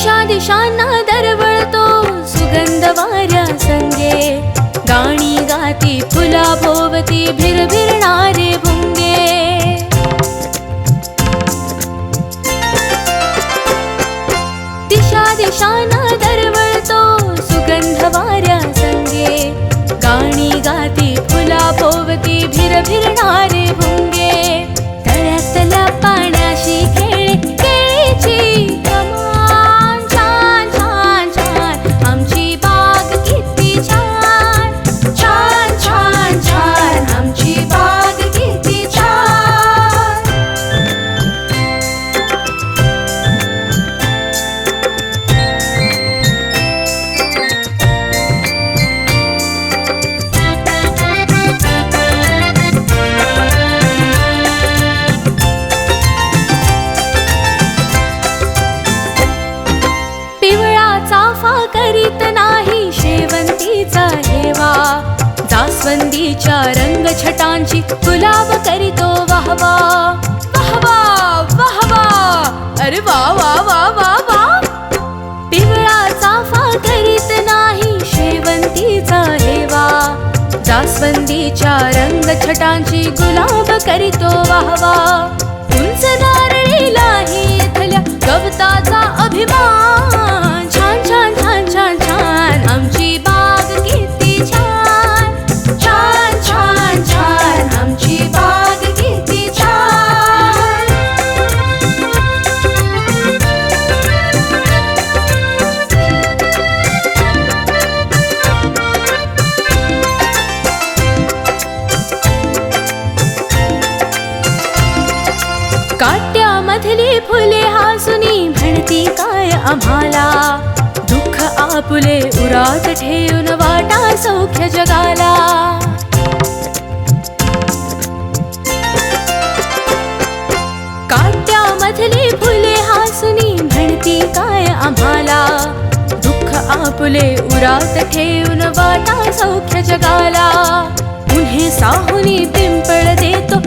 दिशा दिशांना दरवळतो सुगंध वाऱ्या संगे। गाणी गाती फुला भोवती भिरभिरणारे भुंगे। दिशा दिशांना दरवळतो सुगंध वाऱ्या संगे। गाणी गाती फुला भोवती भिरभिरणारे जास्वंदीच्या रंग छटांची गुलाब करीतो वाहवा. वाहवा वाहवा. अरे वा वा वा वा वा. पिवळा चाफा करीत नाही शेवंतीचा हेवा जास्वंदीच्या रंग छटांची गुलाब करीतो वाहवा. उंच नारळीलाही इथल्या गवताचा अभिमान. आम्हाला दुःख आपुले उरात ठेवून वाटा सौख्य जगाला. काट्यामधली फुले हासुनी म्हणती काय आम्हाला? दुःख आपुले उरात ठेवून वाटा सौख्य जगाला. उन्हे साहुनी पिंपळ देतो